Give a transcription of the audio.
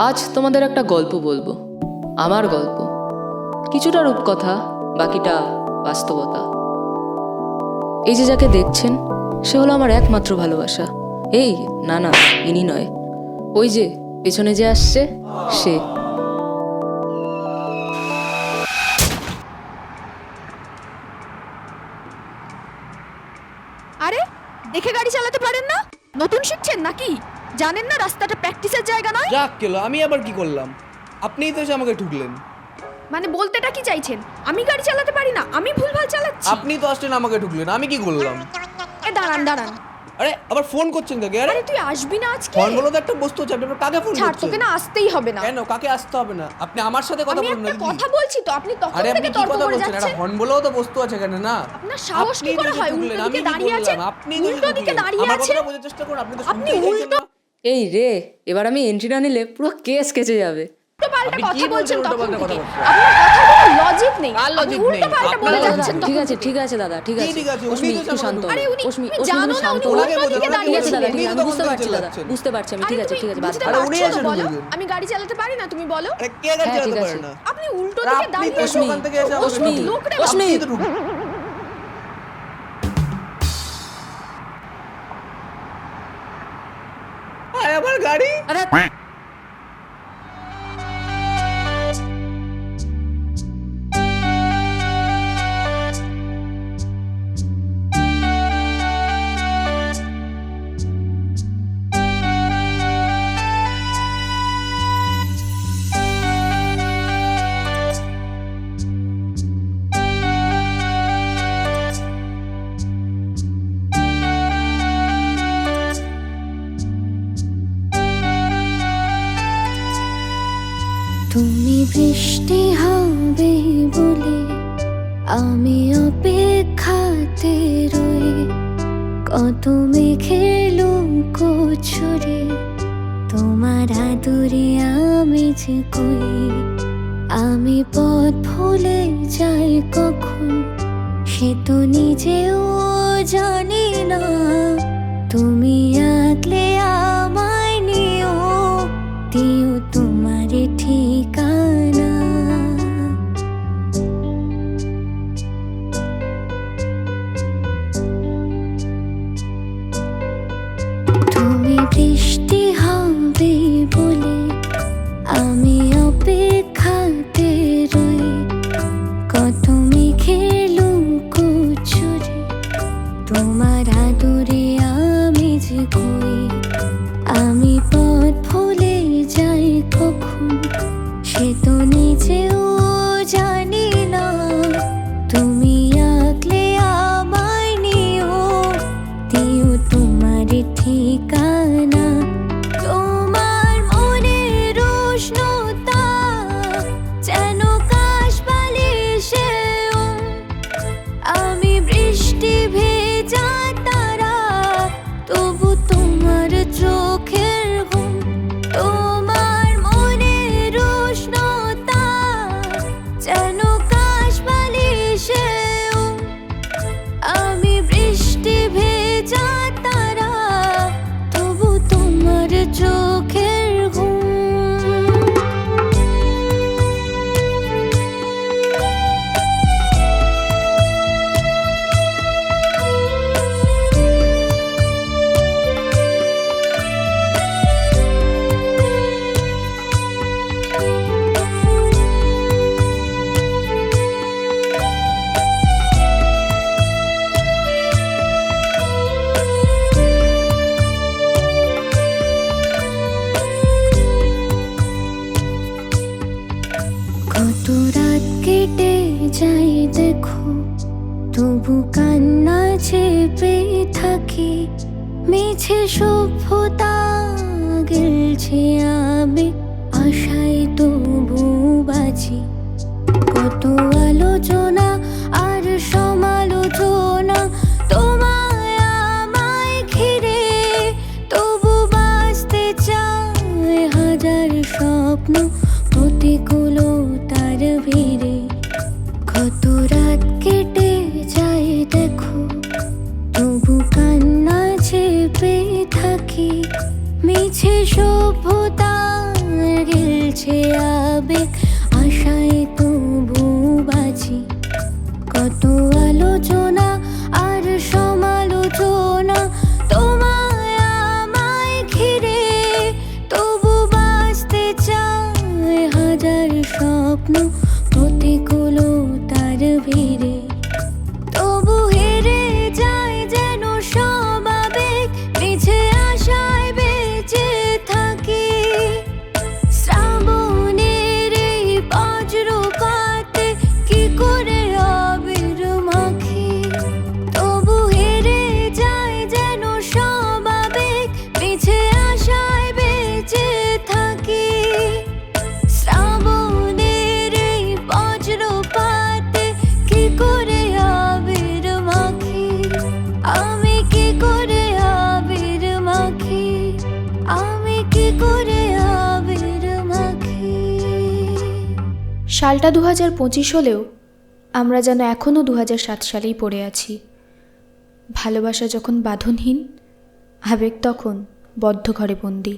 আজ তোমাদের একটা গল্প বলব, আমার গল্প। কিছুটা রূপকথা, বাকিটা বাস্তবতা। এই যে যাকে দেখছেন, সে হলো আমার একমাত্র ভালোবাসা। এই, না না, ইনি নয়। ওই যে, পেছনে যে আসছে, সে। আরে, দেখে গাড়ি চালাতে পারেন না? নতুন শিখছেন নাকি? জানেন না রাস্তাটা প্র্যাকটিসের জায়গা নয়? যাক কেলো আমি আবার কি করলাম? আপনিই তো এসে আমাকে ঠুকলেন। মানে বলতেটা কি চাইছেন? আমি গাড়ি চালাতে পারি না আমি ভুলভাল চালাচ্ছি। আপনি তো আসলেন আমাকে ঠুকলেন আমি কি করলাম? এ দাঁড়ান দাঁড়ান। আরে আবার ফোন করছেন কাকে? আরে আরে তুই আসবি না আজকে? ফোন বলো তো একটা বস্তু আছে আপনি কাকে ফোন ছাড় করছেন? তোকে না আসতেই হবে না। কেন কাকে আসতে হবে না? আপনি আমার সাথে কথা বলুন নাকি? কথা বলছি তো আপনি তখন থেকে তর্ক কথা করে যাচ্ছেন? ফোন বলেও তো বস্তু আছে কেন না? আপনার সাহস কি করে হয়? উল্টো দিকে দাঁড়িয়ে আছেন? আপনি উল্টো দিকে। দাঁড়িয়ে আমার আছেন? কথাটা বোঝার চেষ্টা করুন আপনি তো আপনি উল্টো না। এই রে এবার আমি এন্ট্রি না নিলে পুরো কেস কেচে যাবে। ঠিক আছে ঠিক আছে দাদা ঠিক আছে। ঠিক অশ্মি একটু শান্ত অশ্মি অশ্মি শান্ত ঠিক আছে দাদা ঠিক আমি বুঝতে পারছি দাদা বুঝতে পারছি আমি ঠিক আছে ঠিক আছে। আমি গাড়ি চালাতে পারি না তুমি বলো? আরে কে গাড়ি হ্যাঁ, ঠিক আছে। আপনি উল্টো দিকে দাঁড়িয়ে অশ্মি, অশ্মি। আপনি তো তুমি বৃষ্টি হবে বলে আমি অপেক্ষাতে রই কত মেঘের ছড়ে তোমার আদরে আমি যে কই? আমি পথ ভুলে যাই কখন? সে তো নিজেও জানি না। তুমি আগলে মিছে সভ্যতা গেলছে আমি, আশায় তবু বাজি কত আলোচনা আর সমালোচনা, তোমায় আমায় ঘিরে তবু বাঁচতে চায় হাজার স্বপ্ন। Do I? সালটা দু হাজার পঁচিশ হলেও আমরা যেন এখনও দু হাজার সাত সালেই পড়ে আছি। ভালোবাসা যখন বাঁধনহীন, আবেগ তখন বদ্ধ ঘরে বন্দী।